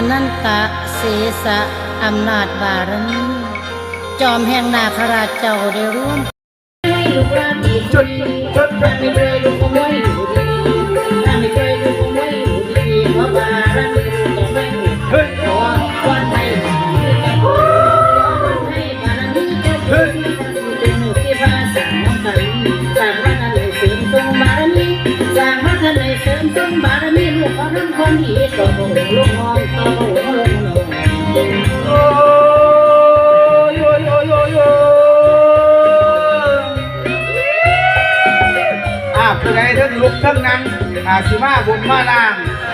อนันตะเสสะอำนาจบารมีจอมแห่งนาคราชเจ้าได้ร่วมให้ดีจนจนถ้าไม่เคยลูกคงไม่อยู่ดี ทำความดีต่อพระองค์ลูกมองต่อพระองค์ลงนองโอ้ยโยโยโยอ่าผู้ใดทั้งลุกทั้งนั่งอาจสิมาบุญมาลาง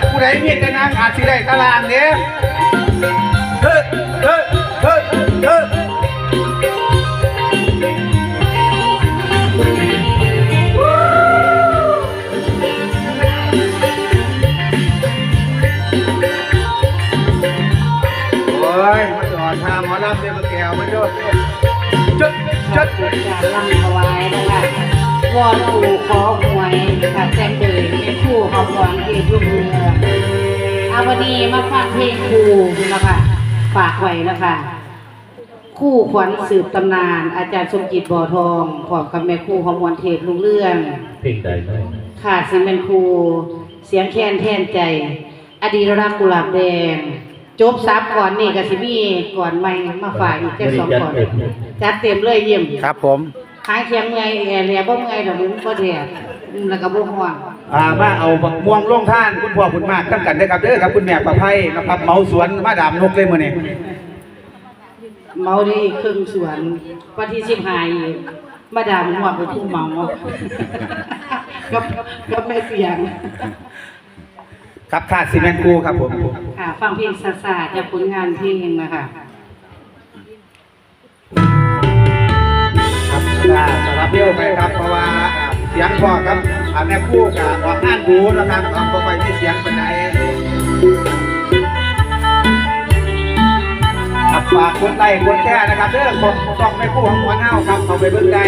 ผู้ใดมีแต่นั่งอาจสิได้ตารางเด้เฮ้ยเฮ้ยเฮ้ยเฮ้ จุดการลำถวายนะคะวอนปู่ขอหวยค่ะแจ้งเดยเป็นผู้ขอหวังเอกลูกเรือเอาวันนี้มาฟังเพลงครูนะคะฝากไว้นะคะคู่ขวัญสืบตำนาน อาจารย์สมจิตบ่อทองพร้อมกับแม่ครูของมวลเทพลุงเรื่อง เพลงใดเนาะค่ะซีเมนครู เสียงแค้นแทนใจ อดีตรักกุหลาบแดง จบซับก่อนนี่กับซิมีก่อนใหม่มาฝ่ายอีกแค่สองก่อนจัดเต็มเลยเยี่ยมครับผมหางเคียงเมื่อยแอร์เรียบ่เมื่อยดอกมึงบ่แดดอืมแล้วก็บ่ห่วงอ่ามาเอาบักม่วงลงท่านคุณพ่อคุณมากกันกันเด้อครับเด้อครับคุณแม่ประไพนะครับเมาสวนมาดามนกเลยมื้อนี้เมาได้ครึ่งสวนวันที่15อีกมาดามหัวไปผู้เมากับกับแม่เสียง ครับขาดซีเมนต์ครูครับผมค่ะฟังเพลงซาซาจากผลงานเพลงนะคะครับก็สำหรับเบี้ยวไปครับเพราะว่าอ่าเสียงพ่อครับอ่าแม่ครู่กับออกงานดูนะครับก็บ่ค่อยมีเสียงปานใดครับฝากกดไลค์กดแชร์นะครับเด้อของช่องแม่ครู่ของหัวเน่าครับเข้าไปเบิ่งได้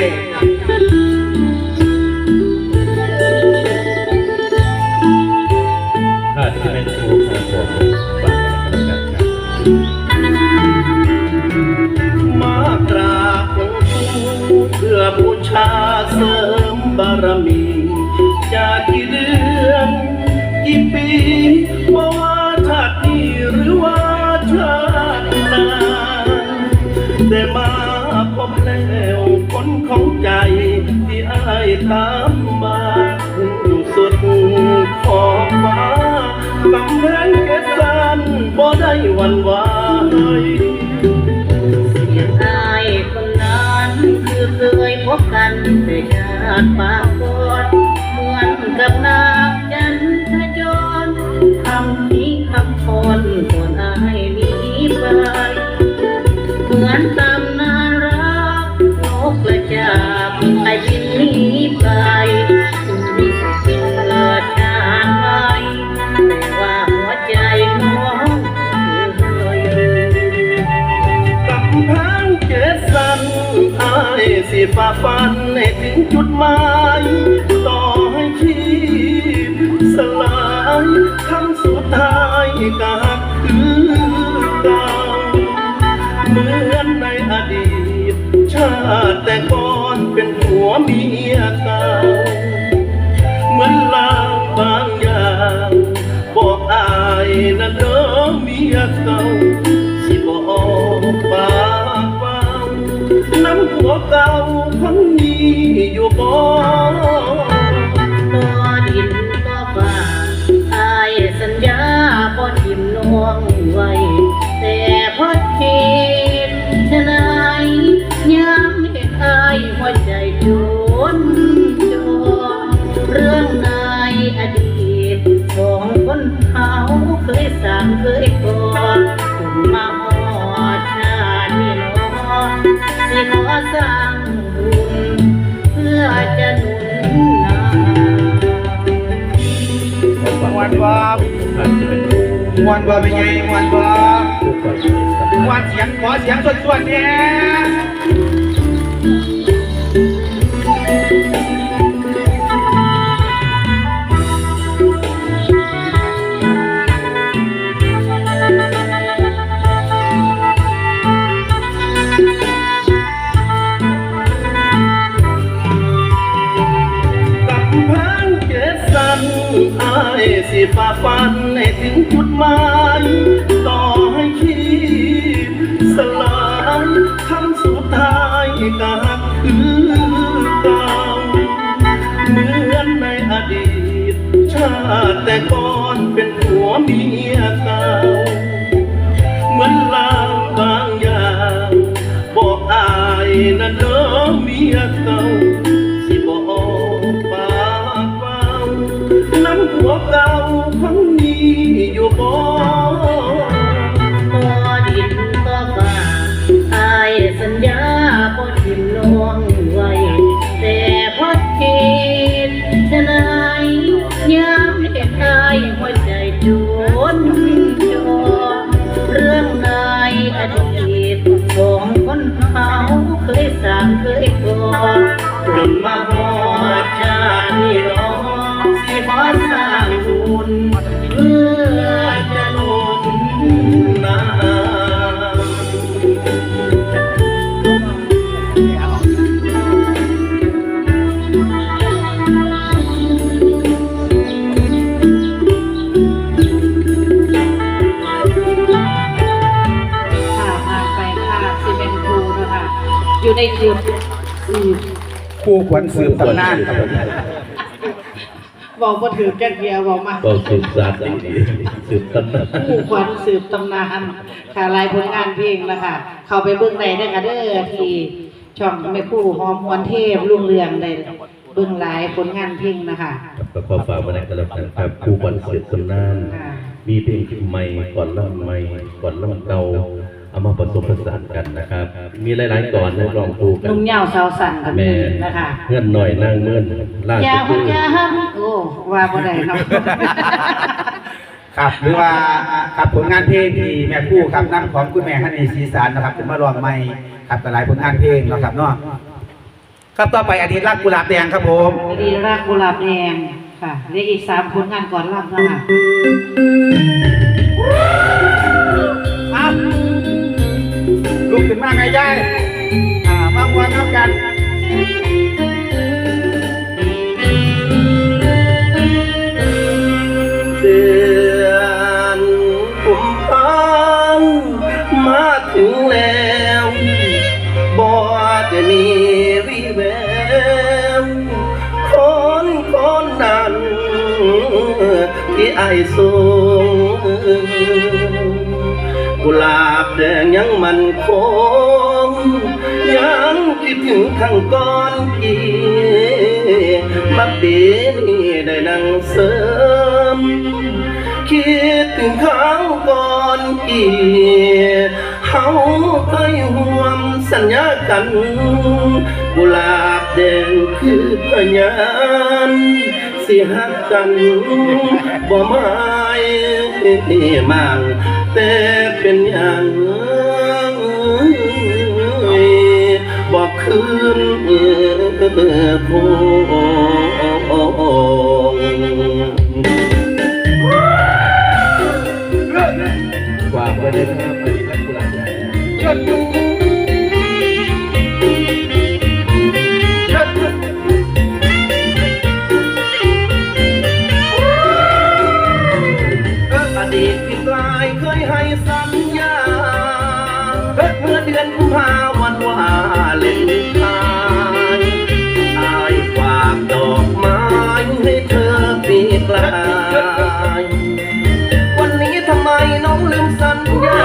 อายตามมาถึงสุดขอบฟ้ากำแพงเกศานบ่ได้หวันไหวเสียงอายคนนั้นคือเคยพบกันแต่ชาติปางก่อนเหมือนกับนางจันทจรคำนี้คำพรส่วนอายมีไปเหมือนตำนา ฝ่าฟันให้ถึงจุดหมายต่อให้ชีพสลายคำสุดท้ายก็หักคือเก่าเหมือนในอดีต ชาติแต่ก่อนเป็นผัวเมียเก่าเหมือนลางบางอย่างบอกอายนะเด้อเมียเก่าสิบอกปากเปล่า น้ำผัวเก่าคนนี้ มวนบ่เป็นไงมวนบ่ผู้ก่อชีวิตกับมวนเสียงขอเสียงสดๆเนี่ย เมียเก่าเหมือนลางบางอย่างบอกอายนั่นเด้อเมียเก่าสิบอกปากเบาน้ำผัวเก่าคนนี้อยู่บ่พอดินก็ฟ้าอายสัญญาพอทิมน้อง ผู้ขวัญสืบตำนานครับผมบอกว่าถือแก้เกียร์บอกมาก็สืบสานดีๆสืบตำนานผู้ขวัญสืบตำนานค่ะลายผลงานเพลงแล้วค่ะ เข้าไปเบื้องในได้ค่ะเด้อที่ช่องแม่ผู้หอมมวนเทพรุ่งเรืองได้เบื้องหลายผลงานเพลงนะคะครับก็ขอฝากไว้ในกระดับนะครับครูบอลเสียดตำนานค่ะมีเพลงใหม่ก่อนล่ำใหม่ก่อนล่ำเก่า เอามาผสมผสานกันนะครับ มีหลายๆก่อนให้ลองดูกันนุ่มเหยาวสาวสั่นกับแม่นี่นะคะเงื่อนหน่อยนั่งเมื่อนล่าอสุยาดกคือจะโอ้ว่าบ่ได้เนาะ ครับหรือว่าครับผลงานเพลงที่แม่คู่ครับน้ำของคุณแม่ฮันนี่ศรีสารนะครับเป็นมาลองใหม่ครับแต่หลายผลงานเพลงเนาะครับเนาะครับต่อไปอดีตรักกุหลาบแดงครับผมดีรักกุหลาบแดงค่ะเหลืออีกสามผลงานก่อนล่ำแล้วค่ะครับ ลุกขึ้นมาไงยายอ่ามามวนน้ำกันเดือนกุมภามาถึงแล้วบ่จะมีวิแววคนคนนั้นที่ไอายสูงกุลา แดงยังมันคงยังคิดถึงข้างก้อนกีมาปีนี้ได้นั่งเสริม คิดถึงข้างก่อนกีเฮาเคยห่วมสัญญากันกุหลาบแดงคือพยานสิหักกันบ่หมายมั่ง แต่เป็นอย่างบอกคืนพว่ากไว้ด้วยนะครับอดีตรักกุหลาบแดง มื่อเดือนกุมภาวันวาเลนไทน์อายฝากดอกไม้ให้เธอปีกลายวันนี้ทำไมน้องลืมสัญญา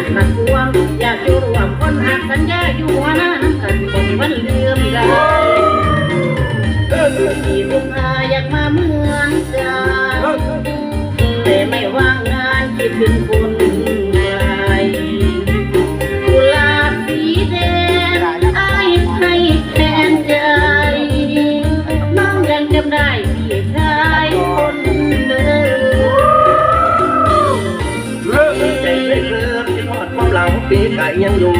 เคยมันมาทวงอยากอยู่รวมคนหักสัญญาอยู่หัวหน้าน้ำกันคงมันลืมได้ที่ลูกอาอยากมาเมืองกันแต่ไม่ว่างงานคิดถึงคน ปีไก่ยังอยู่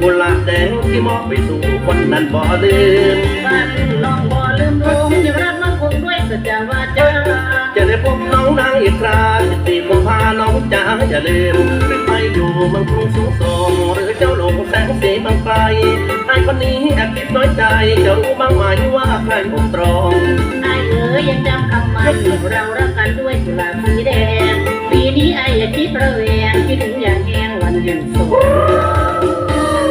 กุหลาบแดงที่มอบไปสู่คนนั้นบ่ลืมบ้านน้องบ่ลืมลุงยังรักน้องคงด้วยสัจจวาจาจะได้พบน้องนางอีกคราสิบสี่กุมภาน้องจ๋าอย่าลืมขึ้นไปอยู่มืองกรุงสูงส่งหรือเจ้าหลงแสงสีบางไกลไอ้คนนี้แอบคิดน้อยใจจะรู้บ้างไหมว่าใครผมตรองไอ้เอ๋ยยังจำคำมันเรารักกันด้วยกุหลาบสีแดงปีนี้ไอ้อย่าคิดระแวงคิดถึงอย่างแห้งวัง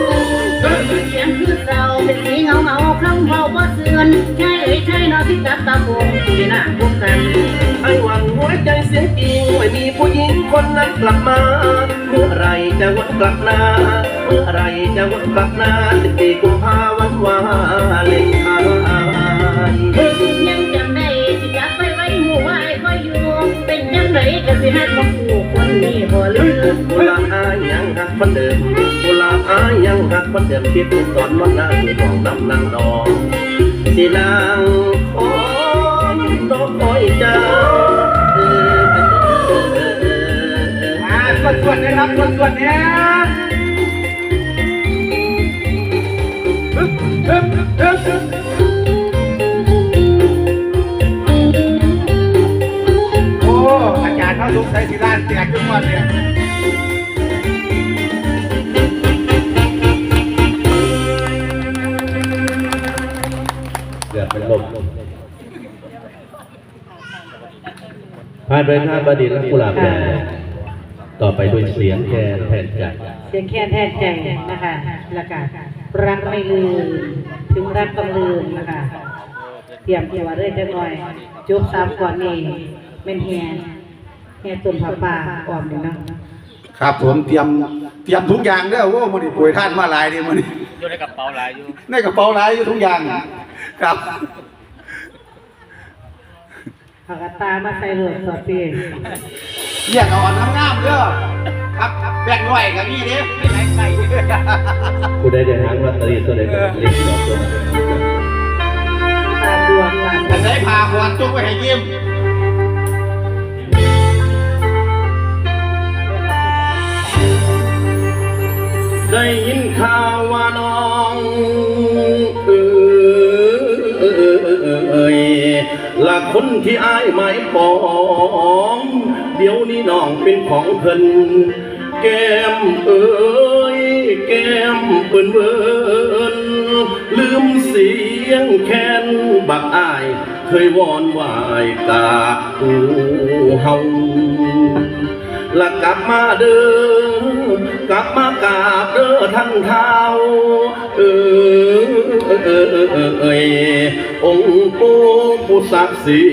โศกเสียงคือเศร้าเป็นสีเงาเงาคำเบาบ่เสือนใช่เอ๋ยใช่นอที่กับตาคงที่น่าพบกันไอ้หวังหัวใจเสียจริงไม่มีผู้หญิงคนนั้นกลับมาเมื่อไรจะวนกลับนาเมื่อไรจะวนกลับนาสิบสี่กุมภาวันวาเลนไทน์ยังจำ เป็นยังไงก็สิให้ของผู้คนนี้บ่ลืมกุลาอายังหักคนเดิมกุลาอายังหักคนเดิมที่ถูกสอนวันนั้นของน้ำนางดองสินางคอยรอคอยเจ้าเออเออเออเออเออมาสวดสวดนะครับสวดสวดเนี่ยฮึบฮึบฮึบฮึบ เขาลุกใส่สีด้านแจกทุกวันเนี่ยเกือบเป็นลมผ่านไปท่าบดินทร์และกุหลาบแดงต่อไปด้วยเสียงแคนแทนใจเสียงแค่แทนใจนะคะแล้วก็รักไม่ลืมถึงรักต้องลืมนะคะเตรียมตัวเรื่อยจังหน่อยจุบสามก่อนนี่เป็นเฮีย เฮียตุนผาป่าออมเลยเนาะครับผมเตรียมเตรียมทุกอย่างเด้อโว่ามันนี่ป่วยท่านมาหลายนี่มันนี่อยู่ในกระเป๋าหลายอยู่ในกระเป๋าหลายอยู่ทุกอย่างครับเอากระตามาใส่เลยสอดปีเรียกเอาอันงามๆเด้อครับแบ่งไว้กับนี่เด้ไม่ไหนใส่ผู้ใดได้หางลอตเตอรี่ตัวใดก็เล่นดอกตัวนั้นตามดวงตามแต่ได้พาหัวจุกไว้ให้ยิ้ม คนที่อายหมายปอง เดี๋ยวนี้น้องเป็นของเพิ่นแก้มเอ้ยแก้มเปิ้นเวินลืมเสียงแค้นบักอาย เคยวอนวายกาอูเฮาและกลับมาเด้อ กลับมากราบเด้อท่านเท้าเออเออเออเออเออเอยองค์ปู่ผู้ศักดิ์สิ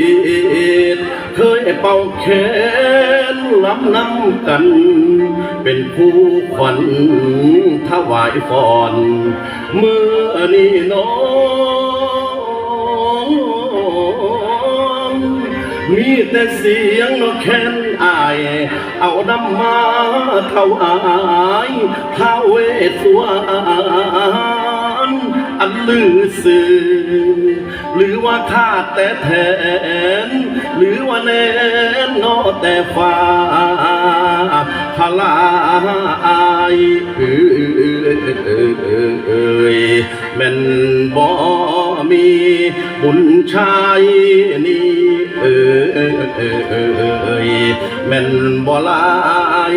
ทธิ์เคยเป่าแขนล้ำน้ำกัน เป็นผู้ขวัญถวายฟอนเมื่อนี้น้องมีแต่เสียงนกแค้น อาย เอาน้ำมาเท่าอายท้าเวสวรอันลือสื่อหรือว่าข้าแต่แทน หรือว่าแนนนอแต่ฟ้าพลาอายเออเออเออเอยแม่นบ่ มีบุญชายนี่เออเออเออเออเอยแม่นบ่ลาย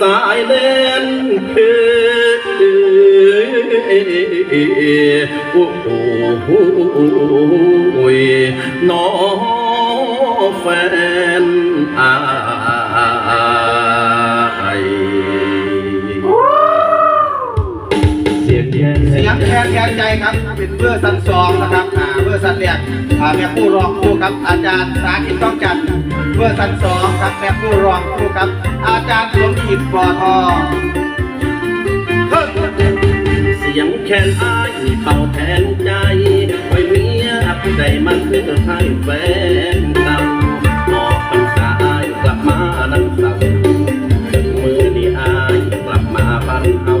สายเล่นเออเออโอ้โหน้อแฟนอาย เสียงแทนแทนใจครับ เป็นเบอร์สันสองนะครับอ่าเบอร์สันเรียกอ่าแม่ผู้รองผู้ครับ อาจารย์สาธิตต้องจันทร์เบอร์สันสองครับแม่ผู้รองผู้ครับ อาจารย์สมจิตปอทอเฮ้ยเสียงแคนอายเป่าแทนใจไว้เมียผู้ใดมันคือไทยแฟนเก่าออกพรรษาอายกลับมานั่งเศร้ามือนี้อ้ายกลับมาบ้านเฮา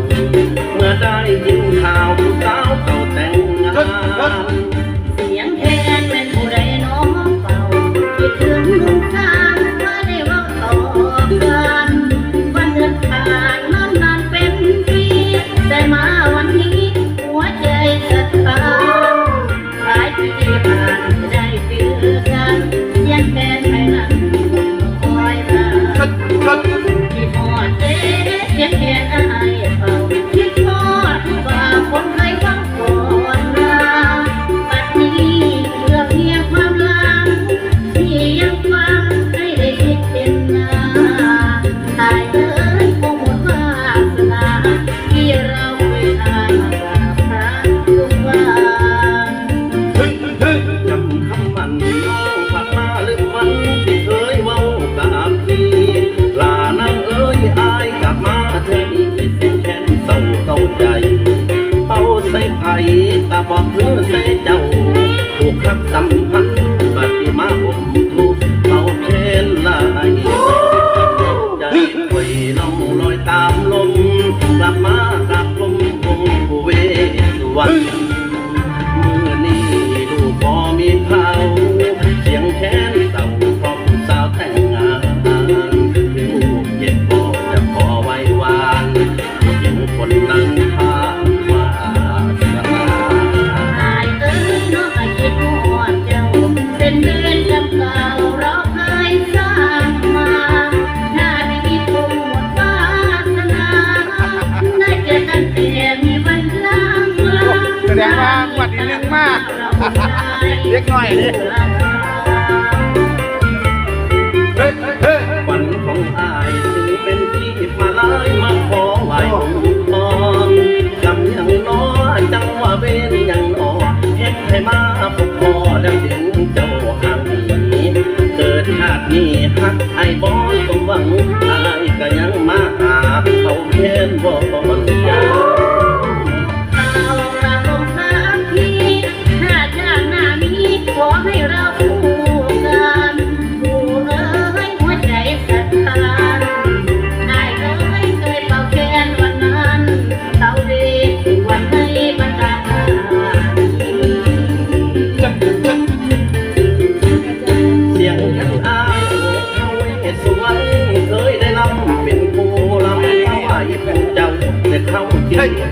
เมื่อได้ยินาวผู้สาวเขาแต่งงาน เล็กน้อยดิเฮ้ยเฮ้ยวันของอายถึงเป็นที่มาลายมาขอไหว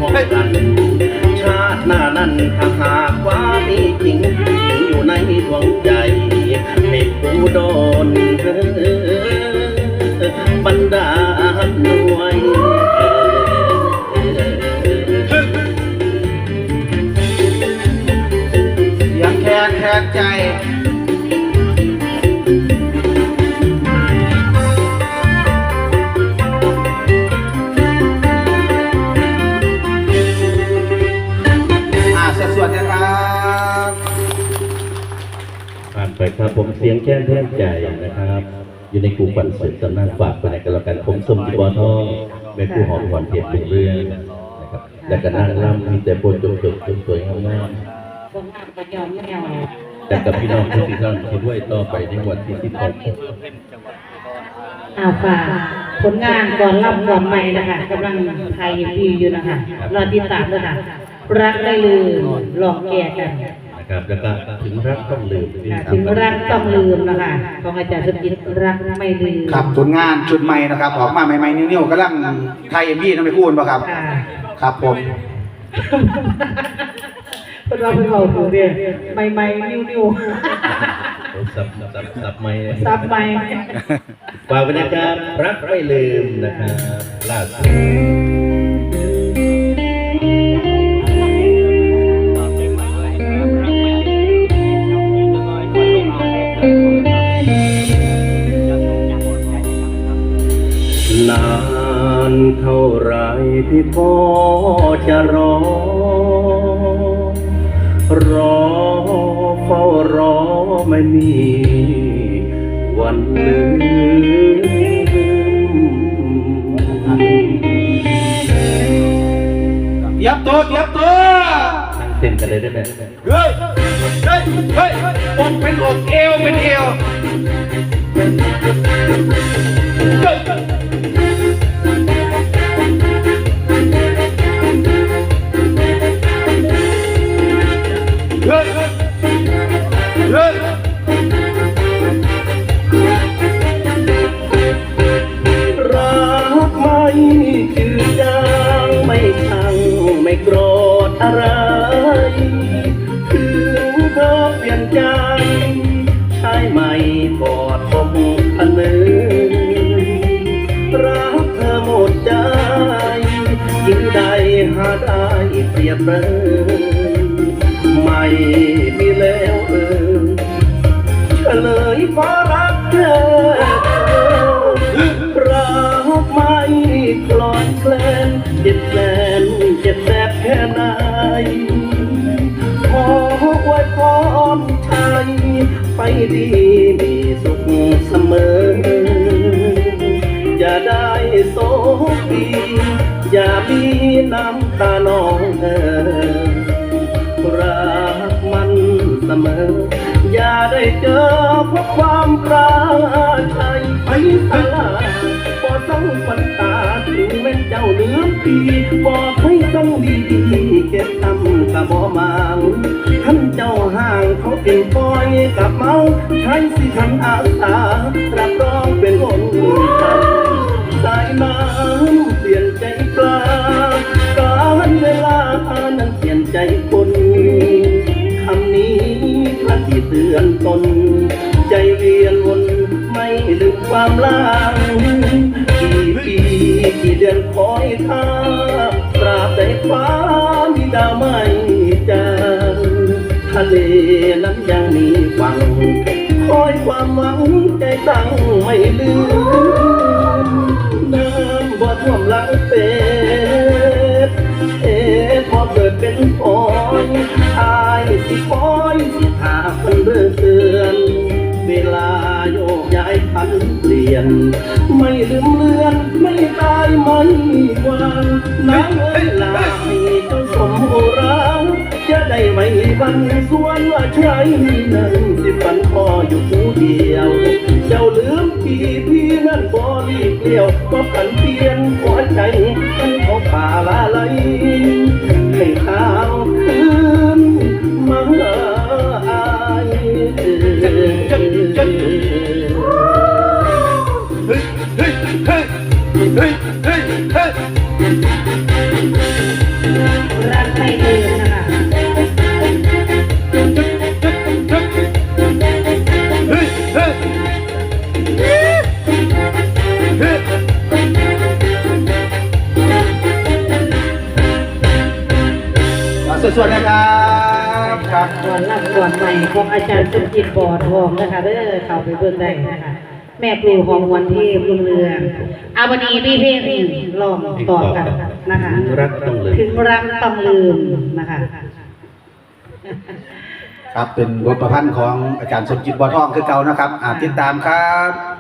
ของพบกันชาติหน้านั้นถ้าหากว่ามีจริงยังอยู่ในดวงใจให้ผู้โดนบร เสียงแค้นแท่นใจนะครับ อยู่ในกลุ่มฝันสืบตำนานฝากไปไหนกันแล้วกันผมสมจีบอทองแม่ผู้หอมหวานเทียบถึงเรื่องนะครับและก็นางรำมีแต่โปรจงจงจงสวยงามงามบ่ยอมแนแต่กับพี่น้องทุกท่านที่ด้วยต่อไปในวันที่สิบหกอาฝากผลงานก่อนรับก่อนใหม่นะคะกำลังถ่ายอยู่อยู่นะคะรอติดตามด้วยค่ะรักไม่ลืมหลอกแก่กัน ครับแล้วก็ถึงรักต้องลืมที่ค่ะถึงรักต้องลืมนะคะของอาจารย์สมจิตรักไม่ลืมครับผลงานชุดใหม่นะครับ ออกมาใหม่ๆนิ้วๆกำลังไทยเอ็มวีต้องไปพูดป่ะครับ ค่ะครับผมเพิ่นว่าเพิ่นเอาถูกเด้ใหม่ๆนิ้วสับสับสับไม่ๆซับใหม่ฝากไว้นะครับรักไม่ลืมนะครับล่าสุด เท่าไรที่พ่อจะรอ รอเฝ้ารอไม่มีวันลืมเยียบตัวเยียบตัวนั่งเต้นกันเลยได้ไหมเฮ้ยเฮ้ยเฮ้ยอกเป็นอกเอวเป็นเอวเฮ้ย ได้เปรียบเลยไม่มีแล้วเออเฉลยเพราะรักเธอรักไม่กลอนแคลนเจ็บแสนเจ็บแสบแค่ไหนขออวยพรชัยไปดีมีสุขเสมอ โศกดีอย่ามีน้ำตานองเธอรักมันเสมอ อย่าได้เจอเพราะความปราชัยไปสลาพอต้องฝันตาถึงแม่เจ้าเนื้อปีบอกให้ต้องดีเก็บทำกะบ่มางท่านเจ้าห่างเขาเป็นปอยกับเมาใช้สิทันอาสารับรองเป็นคนทำ สายน้ำเปลี่ยนใจปลา การเวลานั้นเปลี่ยนใจคนคำนี้พระที่เตือนตน ใจเวียนวนไม่ลืมความลังกี่ปีกี่เดือนคอยท่าตราบใดฟ้ามีดาวไม่จางทะเลนั้นยังมีฝังคอยความหวังใจตั้งไม่ลืม ท่วมหลังเป็ดเอ๊ะพอเกิดเป็นฝนอายสิคอยสิหาคนเรื่อเตือนเวลาโยกย้ายพันเปลี่ยน ไม่ลืมเลือนไม่ตายไม่วางน้ำเวลาให้เจ้าสมโอราจะได้ไม่บันส่วนว่าใช่นั้นสิฝันพออยู่ผู้เดียว เจ้าลืมพี่พี่นั่นบ่รีบเลี้ยวก็ผันเปลี่ยน วใจให้เขาป่าลาไหลให้ข้าวคืนมาอายเอ่ยเฮ้ยเฮ้ยเฮ้ยเฮ้ย นะครับครับก่อนรับก่อนใหม่ของอาจารย์สมจิตบอดทองนะคะเด้อเข้าไปเบิ่งได้นะคะแม่ครูของวันเทพรุ่งเรืองอาวันนี้พี่เพลงลองต่อกันนะคะถึงรักต้องลืมถึงรักต้องลืมนะคะครับเป็นบทประพันธ์ของอาจารย์สมจิตบัวทองคือเก่านะครับอ่าติดตามครับ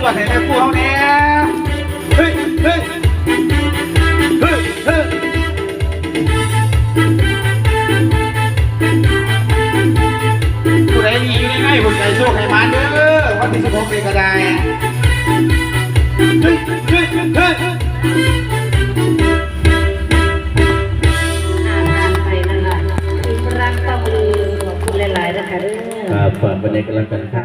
สวดๆให้แม่ผู้เฮาแน่เฮ้ยเฮ้ยเฮ้ยเฮ้ยผู้ใดมีอยู่ในไงผมใจโชคให้มาเด้อวันที่16เป็นก็ได้เฮ้ยเฮ้ยเฮ้ยอ่านอ่นไปนะทีมรักต้องลืมขอบคุณหลายๆนะคะเด้อครับฝากไปในกำลังกัน